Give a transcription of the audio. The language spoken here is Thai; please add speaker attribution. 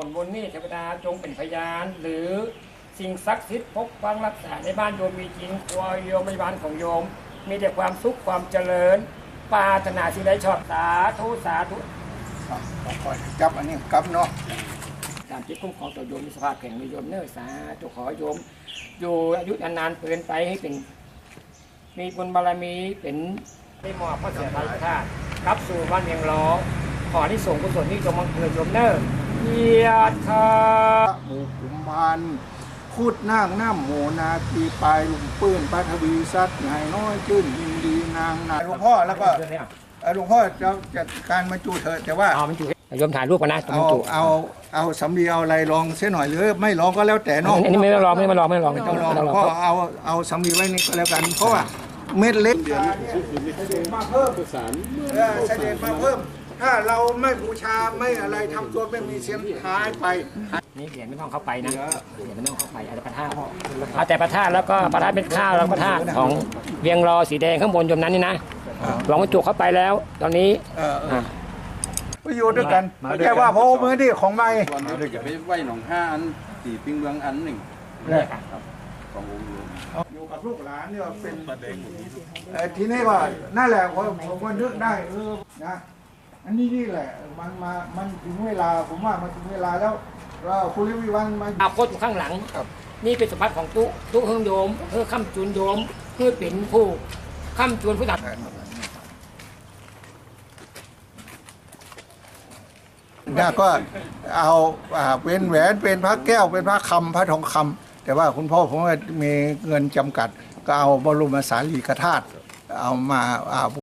Speaker 1: ผลบนนี้เทวดาจงเป็นพยาน หรือสิ่งศักดิ์สิทธิ์ปกปังรักษาในบ้านโยมมีจริงครัวโยมในบ้านของโยม มีแต่ความสุขความเจริญปราถนาสิ่งใดชอบสาธุสาธุ
Speaker 2: คอจับอันนี้กับเนาะ
Speaker 1: ตามที่คุ้มครองต่อโยมมีสภาพแข็งมีโยมเนื้อสาธุขอโยมอยู่อายุนานๆเปลี่ยนไปให้เป็น มีบุญบารมีเป็นได้มอบพระเสียพระธาตุกลับสู่บ้านเมียงล้อขอที่ส่งกุศลนี้จงมังเกิดโยมเนื้อ ยียดเธอ
Speaker 2: หมู่กุมารพูดนางน้ำโหนาทีปลายลุงปื้นปัทวีซัดใหญ่น้อยจื้นยินดีนางนาหลวงพ่อแล้วก็เอ่อหลวงพ่อจะจัดการบรรจุเถิดแต่ว่า
Speaker 1: เอามันจุโยมถ่ายรูปกันนะตรง
Speaker 2: เอา
Speaker 1: มันจุ
Speaker 2: เอาเอาสำลีเอาอะไรลองเสียหน่อยหรือไม่ลองก็แล้วแต่เนอก
Speaker 1: อันนี้ไม่ต้องลองไม่ต้องลองไม่ต้องลองไม่
Speaker 2: ไม่
Speaker 1: ต้
Speaker 2: ต้
Speaker 1: อ
Speaker 2: องงลอง
Speaker 1: ไม่ต้องลอง
Speaker 2: ก็เอาเอาสำลีไว้นี่ก็แล้วกันเพราะว่าเม็ดเล็กเสด็จมาเพิ่มเออเสด็จมาเพิ่ม ถ้าเราไม่บูชาไม่อะไรทำตัวไม่มีเสียงหายไป
Speaker 1: นี่เหรียญไม่ต้องเข้าไปนะเหรียญไม่ต้องเข้าไปเอาแต่ประธาตเอาแต่ประธาตแล้วก็ประธาตเป็นข้าวแล้วก็ประธาตของเวียงรอสีแดงข้างบนโยมนั้นนี่นะลองบรรจุเข้าไปแล้ว ตอนนี้
Speaker 2: เออเออ
Speaker 1: อะ
Speaker 2: ไปอยู่ด้วยกันแค่ว่าเพราะมือที่ของไม่
Speaker 3: ก่อนเราจะไปไหวหนองห้าอันตีปิงเมืองอันหนึ่ง
Speaker 2: เนี่ย
Speaker 3: ขององค์หลวง
Speaker 2: อยู่กับลูกหลานเนี่ยเป็นประเด็นทีนี้ว่านั่นแหละผมผมก็นึกได้เออนะ อันนี้นี่แหละ มันมา มันถึงเวลา ผมว่ามันถึงเวลาแล้วเราคุณลิวิวันมา
Speaker 1: อาโพสอยู่ข้างหลังนี่เป็นสมบัติของตุตุเฮิงโยมเพื่อค้ำจุนโยมเพื่อเป็นผู้ค้ำจุนผู้ดับ
Speaker 2: เนี่ยก็เอาอ่าเป็นแหวนเป็นพระแก้วเป็นพระคำพระทองคำแต่ว่าคุณพ่อผมว่ามีเงินจำกัด ก็เอาบรมสารีกธาตุเอามาอ่า